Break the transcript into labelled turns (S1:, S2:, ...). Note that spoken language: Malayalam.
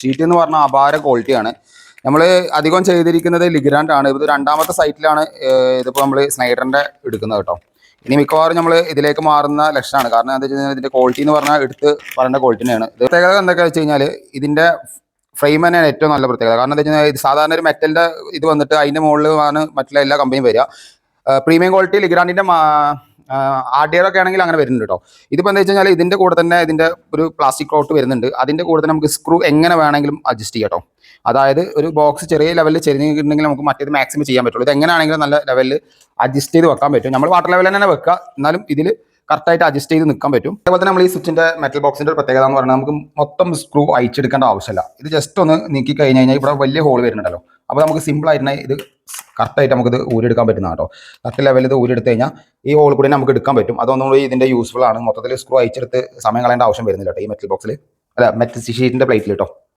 S1: ഷീറ്റ് എന്ന് പറഞ്ഞാൽ അപാര ക്വാളിറ്റിയാണ് നമ്മൾ അധികം ചെയ്തിരിക്കുന്നത് ലിഗ്രാൻഡ് ആണ്. ഇത് രണ്ടാമത്തെ സൈറ്റിലാണ് ഇതിപ്പോൾ നമ്മൾ സ്നൈഡറിന്റെ എടുക്കുന്നത് കേട്ടോ. ഇനി മിക്കവാറും നമ്മൾ ഇതിലേക്ക് മാറുന്ന ലക്ഷണമാണ്. കാരണം എന്താ വെച്ച് ഇതിന്റെ ക്വാളിറ്റി എന്ന് പറഞ്ഞാൽ എടുത്ത് പറയേണ്ട ക്വാളിറ്റി തന്നെയാണ്. പ്രത്യേകത എന്തൊക്കെയാണെന്ന് വെച്ച് കഴിഞ്ഞാൽ ഇതിന്റെ ഫ്രെയിം തന്നെയാണ് ഏറ്റവും നല്ല പ്രത്യേകത. കാരണം എന്താ വെച്ച് കഴിഞ്ഞാൽ ഇത് സാധാരണ ഒരു മെറ്റലിന്റെ ഇത് വന്നിട്ട് അതിന്റെ മുകളിൽ ആണ് മറ്റുള്ള എല്ലാ കമ്പനിയും വരിക. പ്രീമിയം ക്വാളിറ്റി ലിഗ്രാൻഡിന്റെ ആർഡിയറൊക്കെ ആണെങ്കിൽ അങ്ങനെ വരുന്നുണ്ട് കേട്ടോ ഇതിപ്പോൾ എന്താ വെച്ച് കഴിഞ്ഞാൽ ഇതിന്റെ കൂടെ തന്നെ ഇതിന്റെ ഒരു പ്ലാസ്റ്റിക് ക്ലോട്ട് വരുന്നുണ്ട്. അതിന്റെ കൂടെ തന്നെ നമുക്ക് സ്ക്രൂ എങ്ങനെ വേണമെങ്കിലും അഡ്ജസ്റ്റ് ചെയ്യാം കേട്ടോ അതായത് ഒരു ബോക്സ് ചെറിയ ലെവലിൽ ചെരിഞ്ഞിട്ടുണ്ടെങ്കിൽ നമുക്ക് മറ്റേത് മാക്സിമം ചെയ്യാൻ പറ്റുള്ളൂ. ഇത് എങ്ങനെയാണെങ്കിലും നല്ല ലെവലിൽ അഡ്ജസ്റ്റ് ചെയ്ത് വെക്കാൻ പറ്റും. നമ്മൾ വാട്ടർ ലെവലിൽ തന്നെ വെക്കുക. എന്നാലും ഇതിൽ കറക്റ്റായിട്ട് അഡ്ജസ്റ്റ് ചെയ്ത് നിൽക്കാൻ പറ്റും. അതുപോലെ തന്നെ നമ്മൾ ഈ സ്വിച്ചിന്റെ മെറ്റൽ ബോക്സിന്റെ ഒരു പ്രത്യേകത എന്ന് പറഞ്ഞാൽ നമുക്ക് മൊത്തം സ്ക്രൂ അയച്ചെടുക്കേണ്ട ആവശ്യമില്ല. ഇത് ജസ്റ്റ് ഒന്ന് നീക്കി കഴിഞ്ഞ് കഴിഞ്ഞാൽ ഇവിടെ വലിയ ഹോൾ വരുന്നുണ്ടല്ലോ. അപ്പോൾ നമുക്ക് സിമ്പിൾ ആയിട്ട് ഇത് കറക്റ്റായിട്ട് നമുക്കിത് ഊരെടുക്കാൻ പറ്റുന്ന കേട്ടോ. കറക്റ്റ് ലെവലിൽ ഇത് ഊരെടുത്ത് കഴിഞ്ഞാൽ ഈ ഹോൾ കൂടി നമുക്ക് എടുക്കാൻ പറ്റും. അതൊന്നും ഇതിന്റെ യൂസ്ഫുൾ ആണ്. മൊത്തത്തിൽ സ്ക്രൂ അയച്ചെടുത്ത് സമയം കളയേണ്ട ആവശ്യം വരുന്നില്ല കേട്ടോ ഈ മെറ്റൽ ബോക്സിൽ അല്ല മെറ്റൽ ഷീറ്റിന്റെ പ്ലേറ്റിൽ കേട്ടോ.